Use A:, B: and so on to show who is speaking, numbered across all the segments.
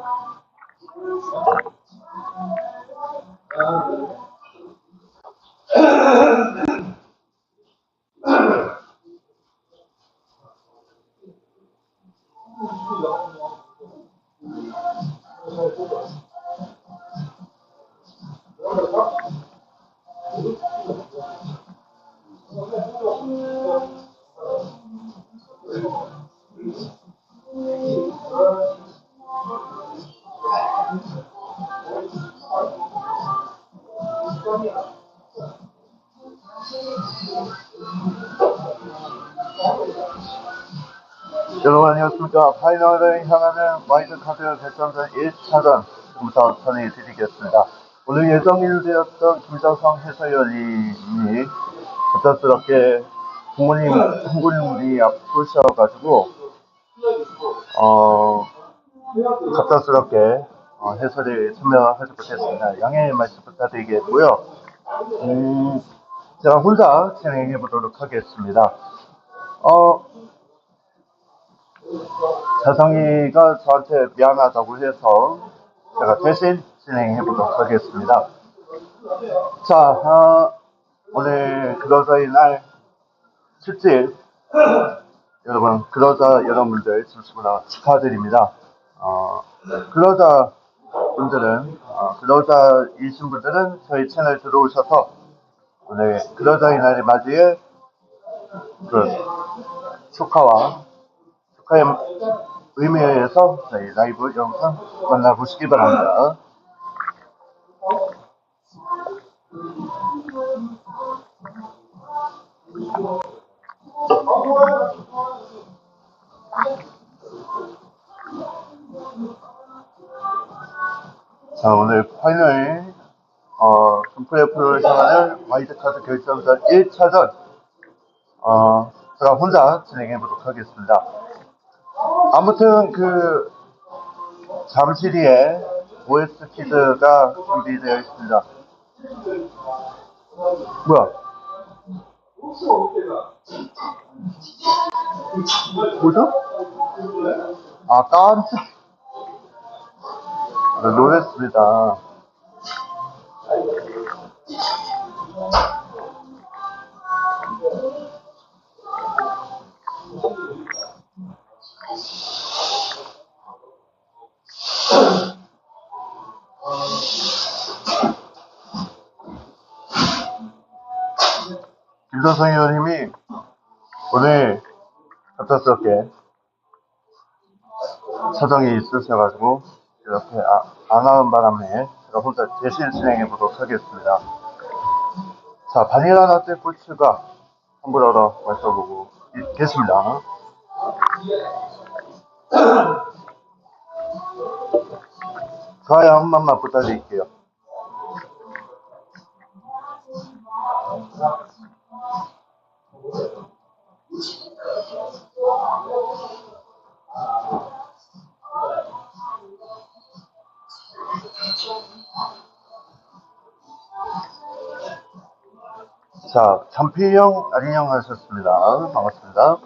A: Thank you. 여러분 안녕하십니까. 파이널을 향하는 와이드카드 결정전 1차전 지금부터 전해 드리겠습니다. 오늘 예정일되었던 김정성 해설위원님이 갑작스럽게 부모님 한분이 아프셔가지고 어 갑작스럽게 어, 해설에 참여하지 못했습니다. 양해 말씀 부탁드리겠고요. 음, 제가 혼자 진행해 보도록 하겠습니다. 어, 자성이가 저한테 미안하다고 해서 제가 대신 진행해 보도록 하겠습니다. 자, 어, 오늘 그러자의 날 실질 여러분 그러자 여러분들 진심으로 축하드립니다. 어, 그러자 분들은 어, 그러자이신 분들은 저희 채널 들어오셔서 오늘 그러자의 날을 맞이해 그 축하와 축하의 의미에서 저희 라이브 영상 만나보시기 바랍니다. 자, 오늘 파이널, 어, 플레이오프를 향하는 와이드카드 결정전 1차전, 어, 제가 혼자 진행해 보도록 하겠습니다. 아무튼 그 잠시 뒤에 OS 키드가 준비되어 있습니다. 뭐야? 뭐죠? 아 깜짝 아, 놀랬습니다. 김선성 의원님이 오늘 갑작스럽게 사정이 있으셔가지고 이렇게 아, 안 나온 바람에 제가 혼자 대신 진행해 보도록 하겠습니다. 자, 바닐라 라떼 꿀추가 환불하러 마셔보고 있겠습니다. 좋아요 한 번만 부탁드릴게요. 자, 잠피형 안녕 하셨습니다. 반갑습니다.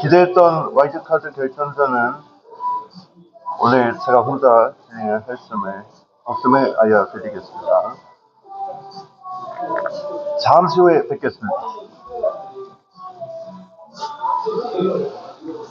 A: 기대했던 와이드카드 결정전은 오늘 제가 혼자 진행을 했음을 없음을 알려드리겠습니다. 잠시 후에 뵙겠습니다.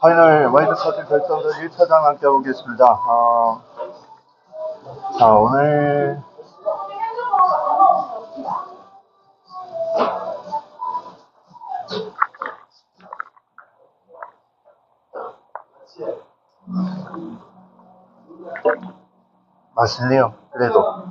A: 파이널 와이드카드 결정전 1차장 함께하고 계십니다. 어, 자, 오늘 맛있네요. 그래도.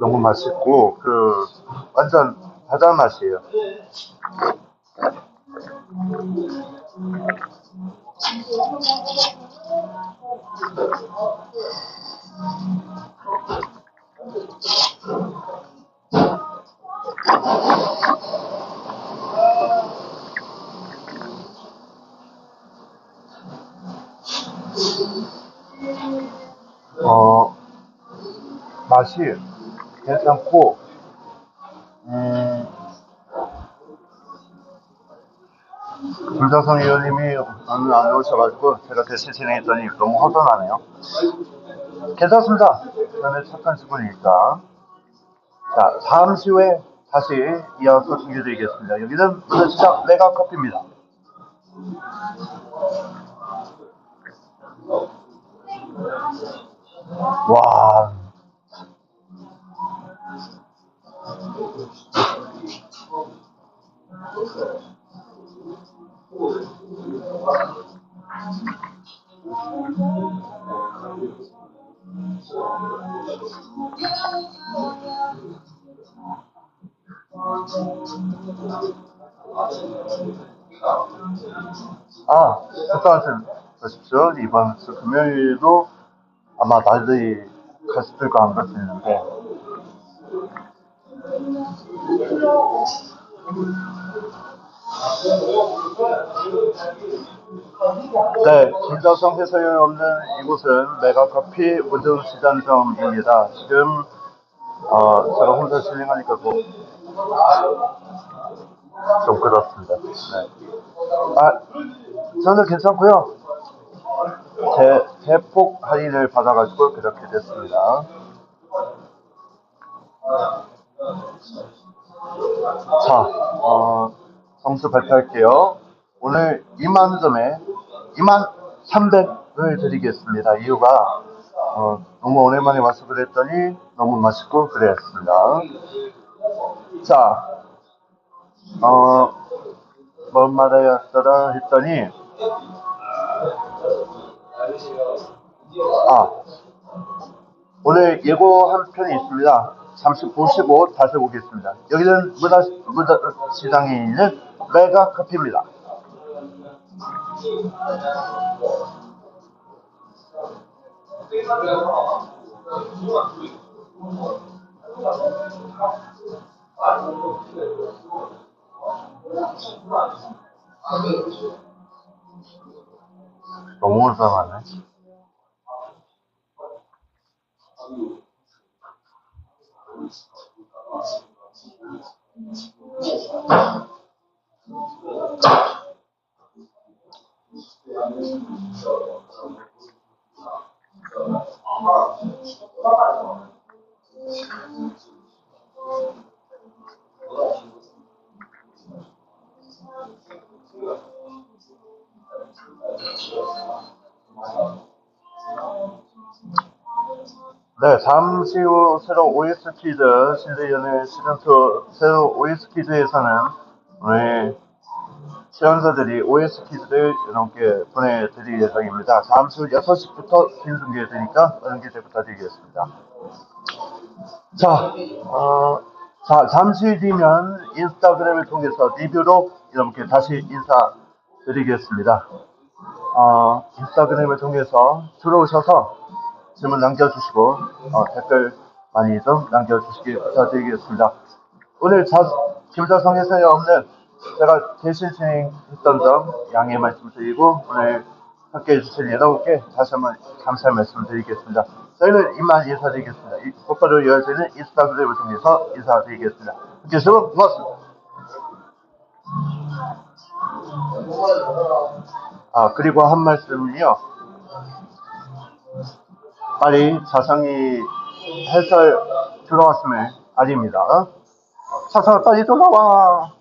A: 너무 맛있고 그 완전 바다 맛이에요. 어 맛이 괜찮고 음, 불자성 의원님이 오늘 안 오셔가지고 제가 대신 진행했더니 너무 허전하네요. 괜찮습니다. 저는 착한 직원이니까. 자, 잠시 후에 다시 이어서 준비드리겠습니다. 여기는 문화시장 메가 커피입니다. 와, 아, 걱정하지 마십시오. 이번 주 금요일도 아마 나들이 가실까 안 있는데, 네, 김자성 해설이 없는 이곳은 메가커피 우등시장점입니다. 지금 어, 제가 혼자 진행하니까 뭐, 좀 그렇습니다. 네. 아, 저는 괜찮고요. 대, 대폭 할인을 받아가지고 그렇게 됐습니다. 자, 어, 점수 발표할게요. 오늘 2만 점에 2만 300을 드리겠습니다. 이유가 어, 너무 오랜만에 와서 그랬더니 너무 맛있고 그랬습니다. 자, 어, 뭔 말이었더라 했더니 아, 오늘 예고한 편이 있습니다. 잠시 보시고 다시 오겠습니다. 여기는 문화, 문화 시장에 있는 메가 커피입니다. 너무 이상하네. 네, 잠시 후 새로 OS 키드 신대연의 시즌2 새로 OS 키드에서는 우리 시연사들이 OS 키드를 여러분께 보내드릴 예정입니다. 잠시 후 6시부터 생중계 되니까 많은 기대 부탁드리겠습니다. 자, 어, 자, 잠시 뒤면 인스타그램을 통해서 리뷰로 여러분께 다시 인사드리겠습니다. 어, 인스타그램을 통해서 들어오셔서 질문 남겨주시고 어, 댓글 많이 좀 남겨주시기 부탁드리겠습니다. 오늘 자, 김자성 해설이 없는 제가 대신 진행했던 점 양해 말씀드리고 오늘 함께 해 주신 여러분께 다시 한번 감사의 말씀드리겠습니다. 저희는 이만 인사드리겠습니다. 이 곧바로 이어지는 인스타그램을 통해서 인사드리겠습니다. 계속 고맙습니다. 아, 그리고 한 말씀은요. 빨리 자성이 해설 들어왔으면 아닙니다. 자성아 빨리 돌아와.